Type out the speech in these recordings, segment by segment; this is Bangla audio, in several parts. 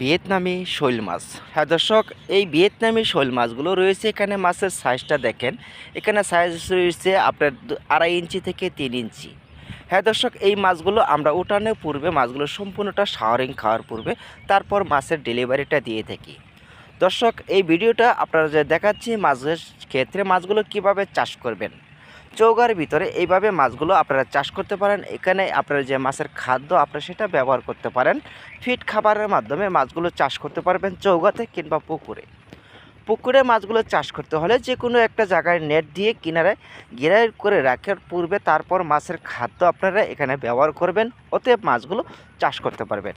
ভিয়েতনামি শৈল মাছ। হ্যাঁ দর্শক, এই ভিয়েতনামি শৈল মাছগুলো রয়েছে এখানে মাছের সাইজটা দেখেন। এখানে সাইজ রয়েছে আপনার আড়াই ইঞ্চি থেকে তিন ইঞ্চি। হ্যাঁ দর্শক, এই মাছগুলো আমরা উঠানোর পূর্বে, মাছগুলো সম্পূর্ণটা শাওয়ারিং খাওয়ার পূর্বে, তারপর মাছের ডেলিভারিটা দিয়ে থাকি। দর্শক, এই ভিডিওটা আপনারা যে দেখাচ্ছি, মাছের ক্ষেত্রে মাছগুলো কীভাবে চাষ করবেন চৌগার ভিতরে এইভাবে মাছগুলো আপনারা চাষ করতে পারেন। এখানে আপনারা যে মাছের খাদ্য আপনারা সেটা ব্যবহার করতে পারেন। ফিট খাবারের মাধ্যমে মাছগুলো চাষ করতে পারবেন চৌগাতে কিংবা পুকুরে। পুকুরে মাছগুলো চাষ করতে হলে যে কোনো একটা জায়গায় নেট দিয়ে কিনারে ঘেরাই করে রাখার পূর্বে তারপর মাছের খাদ্য আপনারা এখানে ব্যবহার করবেন ওতে মাছগুলো চাষ করতে পারবেন।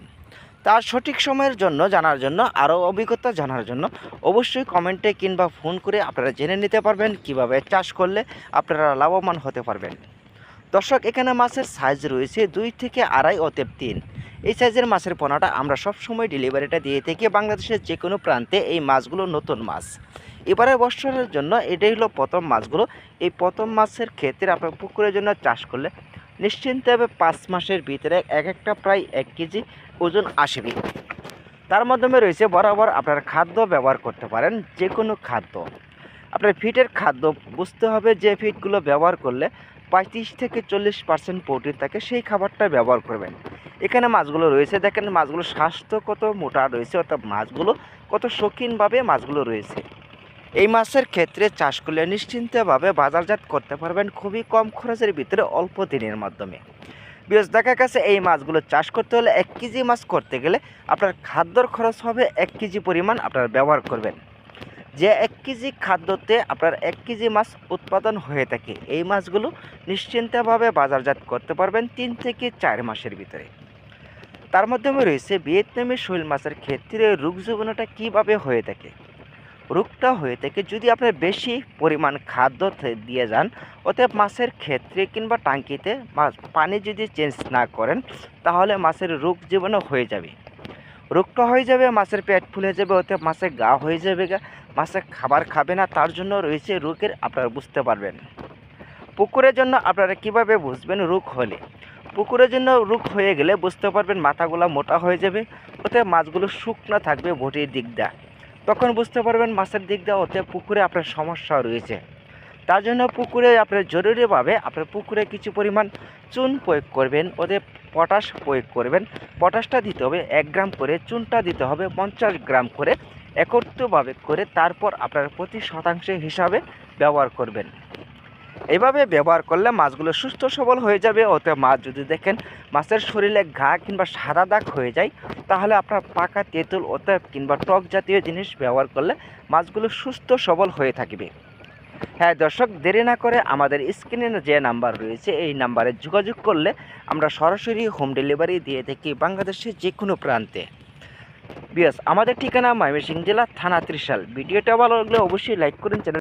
তার সঠিক সময়ের জন্য জানার জন্য, আরও অভিজ্ঞতা জানার জন্য অবশ্যই কমেন্টে কিংবা ফোন করে আপনারা জেনে নিতে পারবেন কীভাবে চাষ করলে আপনারা লাভবান হতে পারবেন। দর্শক, এখানে মাছের সাইজ রয়েছে দুই থেকে আড়াই অতএব তিন। এই সাইজের মাছের পোনাটা আমরা সবসময় ডেলিভারিটা দিয়ে থাকি বাংলাদেশের যে কোনো প্রান্তে এই মাছগুলো নতুন মাছ। এবারে বছরের জন্য এটাই হলো প্রথম মাছগুলো। এই প্রথম মাছের ক্ষেত্রে আপনার পুকুরের জন্য চাষ করলে নিশ্চিন্তভাবে পাঁচ মাসের ভিতরে এক একটা প্রায় এক কেজি ওজন আসবে। তার মাধ্যমে রয়েছে বরাবর আপনার খাদ্য ব্যবহার করতে পারেন যে কোনো খাদ্য। আপনার ফিটের খাদ্য, বুঝতে হবে যে ফিটগুলো ব্যবহার করলে পঁয়ত্রিশ থেকে চল্লিশ পার্সেন্ট প্রোটিন থাকে, সেই খাবারটা ব্যবহার করবেন। এখানে মাছগুলো রয়েছে। দেখেন মাছগুলো স্বাস্থ্য কত মোটা রয়েছে, অর্থাৎ মাছগুলো কত শৌখিনভাবে মাছগুলো রয়েছে। এই মাছের ক্ষেত্রে চাষ করলে নিশ্চিন্তভাবে বাজারজাত করতে পারবেন খুবই কম খরচের ভিতরে অল্প দিনের মাধ্যমে। বিকজ দেখা গেছে এই মাছগুলো চাষ করতে হলে এক কেজি মাছ করতে গেলে আপনার খাদ্যর খরচ হবে এক কেজি পরিমাণ আপনারা ব্যবহার করবেন। যে এক কেজি খাদ্যতে আপনার এক কেজি মাছ উৎপাদন হয়ে থাকে, এই মাছগুলো নিশ্চিন্তভাবে বাজারজাত করতে পারবেন তিন থেকে চার মাসের ভিতরে। তার মাধ্যমে রয়েছে ভিয়েতনামি শৈল মাছের ক্ষেত্রে রোগ জীবনটা কীভাবে হয়ে থাকে? রোগটা হয়ে থাকে যদি আপনার বেশি পরিমাণ খাদ্য দিয়ে যান, অতএব মাছের ক্ষেত্রে কিংবা টাঙ্কিতে মাছ পানি যদি চেঞ্জ না করেন, তাহলে মাছের রোগ জীবাণু হয়ে যাবে। রোগটা হয়ে যাবে, মাছের পেট ফুলে যাবে, অতএব মাছের গা হয়ে যাবে গা। মাছে খাবার খাবে না, তার জন্য রয়েছে রোগের, আপনারা বুঝতে পারবেন। পুকুরের জন্য আপনারা কীভাবে বুঝবেন রোগ হলে? পুকুরের জন্য রোগ হয়ে গেলে বুঝতে পারবেন মাথাগুলো মোটা হয়ে যাবে, ওতে মাছগুলো শুকনো থাকবে বটির দিক দিয়ে। তখন বুঝতে পারবেন মাছের দিক দিয়ে ওতে পুকুরে আপনার সমস্যা রয়েছে। তার জন্য পুকুরে আপনার জরুরিভাবে আপনার পুকুরে কিছু পরিমাণ চুন প্রয়োগ করবেন ওদের পটাশ প্রয়োগ করবেন। পটাশটা দিতে হবে এক গ্রাম করে, চুনটা দিতে হবে পঞ্চাশ গ্রাম করে, একত্রভাবে করে তারপর আপনার প্রতি শতাংশ হিসাবে ব্যবহার করবেন। এভাবে ব্যবহার করলে মাছগুলো সুস্থ সবল হয়ে যাবে। ওতে মাছ যদি দেখেন মাছের শরীরে ঘা কিংবা সাদা দাগ হয়ে যায়, তাহলে আপনার পাকা তেঁতুল ওতে কিংবা টক জাতীয় জিনিস ব্যবহার করলে মাছগুলো সুস্থ সবল হয়ে থাকবে। হ্যাঁ দর্শক, দেরি না করে আমাদের স্ক্রিনে যে নাম্বার রয়েছে, এই নাম্বারে যোগাযোগ করলে আমরা সরাসরি হোম ডেলিভারি দিয়ে থাকি বাংলাদেশের যে কোনো প্রান্তে। বিয়াস, আমাদের ঠিকানা ময়মনসিংহ জেলা, থানা ত্রিশাল। ভিডিওটা ভালো লাগলে অবশ্যই লাইক করুন, চ্যানেল